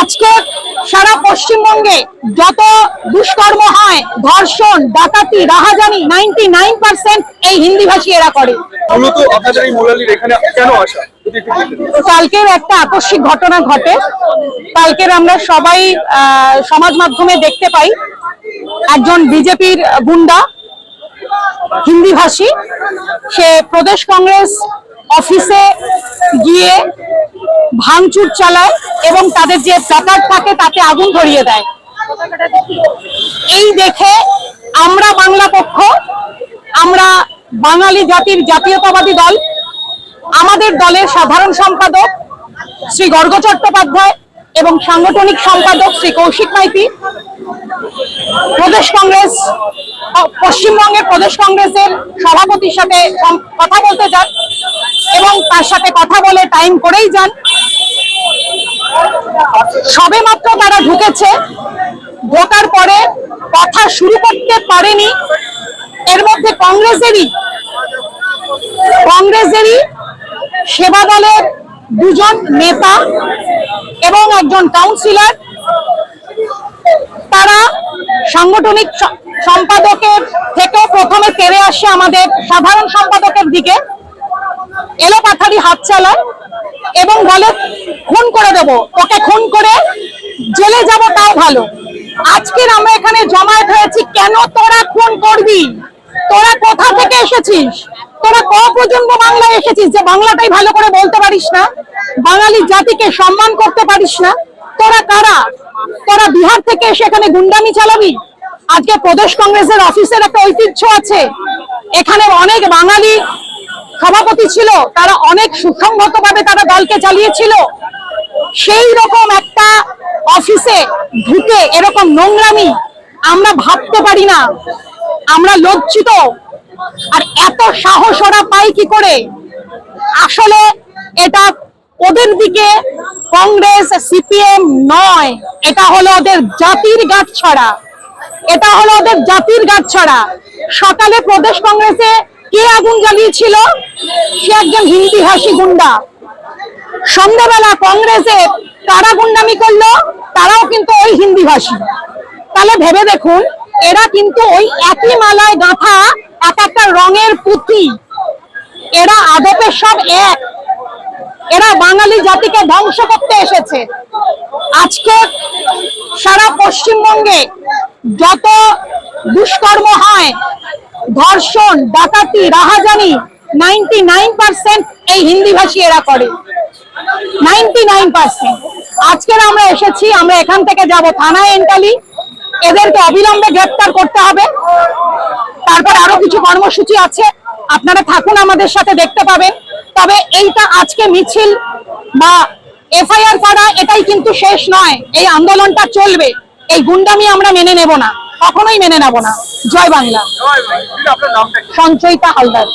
আজকে সারা পশ্চিমবঙ্গে যত দুষ্কর্ম হয় ধর্ষণ ডাকাতি রাহাজানি নাইনটি নাইন পার্সেন্ট এই হিন্দি ভাষী এরা করে। কালকের একটা আকস্মিক ঘটনা ঘটে। কালকের আমরা সবাই সমাজ মাধ্যমে দেখতে পাই একজন বিজেপির গুন্ডা হিন্দি ভাষী। সে প্রদেশ কংগ্রেস অফিসে গিয়ে ভাঙচুর চালায় এবং তাদের যে প্ল্যাকার্ড থাকে তাতে আগুন ধরিয়ে দেয়। এই দেখে আমরা বাংলা পক্ষ, আমরা বাঙালি জাতির জাতীয়তাবাদী দল, আমাদের দলের সাধারণ সম্পাদক শ্রী গর্গ চট্টোপাধ্যায় এবং সাংগঠনিক সম্পাদক শ্রী কৌশিক মাইতি, প্রদেশ কংগ্রেস, পশ্চিমবঙ্গের প্রদেশ কংগ্রেসের সভাপতির সাথে কথা বলতে যান এবং তার সাথে কথা বলে টাইম করেই যান। সবে মাত্র তারা ঢুকেছে। ঢোকার পরে কথা শুরু করতে পারেনি। এর মধ্যে কংগ্রেসেরই কংগ্রেসেরই সেবা দলের দুজন নেতা এবং একজন কাউন্সিলর তারা সাংগঠনিক সম্পাদকের থেকে প্রথমে তেড়ে আসে আমাদের সাধারণ সম্পাদকের দিকে। এলোপাথারি হাত চালায় এবং বলে, খুন করে দেব। তোকে খুন করে জেলে যাব, তাও ভালো। আজকের আমরা এখানে জমায়েত হয়েছি, কেন তোরা খুন করবি? তোরা কোথা থেকে এসেছিস? তোরা ক প্রজন্ম বাংলায় এসেছিস? যে বাংলাটাই ভালো করে বলতে পারিস না, বাঙালি জাতিকে সম্মান করতে পারিস না, তোরা কারা? তোরা বিহার থেকে এসে এখানে গুন্ডামি চালাবি? আজকে প্রদেশ কংগ্রেসের অফিসের একটা ঐতিহ্য আছে। এখানে অনেক বাঙালি সভাপতি ছিল, তারা অনেক সুসংহত ভাবে তারা দলকে চালিয়েছিল। সেই রকম একটা অফিসে ঢুকে এরকম নোংরামি আমরা ভাবতে পারি না। আমরা লজ্জিত। আর এত সাহস ওরা পায় কি করে? আসলে এটা ওদের দিকে কংগ্রেস, সিপিএম নয়। এটা হলো ওদের জাতির গাছ ছড়া এটা হলো ওদের জাতির গাছ ছড়া সকালে প্রদেশ কংগ্রেসে কে আগুন জ্বালিয়েছিল? সে একজন হিন্দি ভাষী গুন্ডা। সন্ধ্যাবেলা কংগ্রেসে কারা গুন্ডামি করল, তারাও কিন্তু ওই হিন্দি ভাষী। তাহলে ভেবে দেখুন, এরা কিন্তু ওই একই মালায় গাঁথা এক একটা রঙের পুঁথি। এরা আদপে সব এক। এরা বাঙালি জাতিকে ধ্বংস করতে এসেছে। আজকে সারা পশ্চিমবঙ্গে যত দুষ্কর্ম হয় ধর্ষণ ডাকাতি, রাহাজানি নাইনটি নাইন পার্সেন্ট এই হিন্দি ভাষী এরা করে। নাইনটি নাইন পার্সেন্ট আজকের আমরা এসেছি, আমরা এখান থেকে যাব থানায় এন্টালি এদেরকে অবিলম্বে গ্রেপ্তার করতে হবে। তারপর আরও কিছু কর্মসূচি আছে। আপনারা থাকুন আমাদের সাথে, দেখতে পাবেন। তবে এইটা আজকে মিছিল বা এফআইআর করা, এটাই কিন্তু শেষ নয়। এই আন্দোলনটা চলবে। এই গুন্ডামি আমরা মেনে নেব না। কখনোই মেনে নেব না। জয় বাংলা? সঞ্চয়িতা হালদার।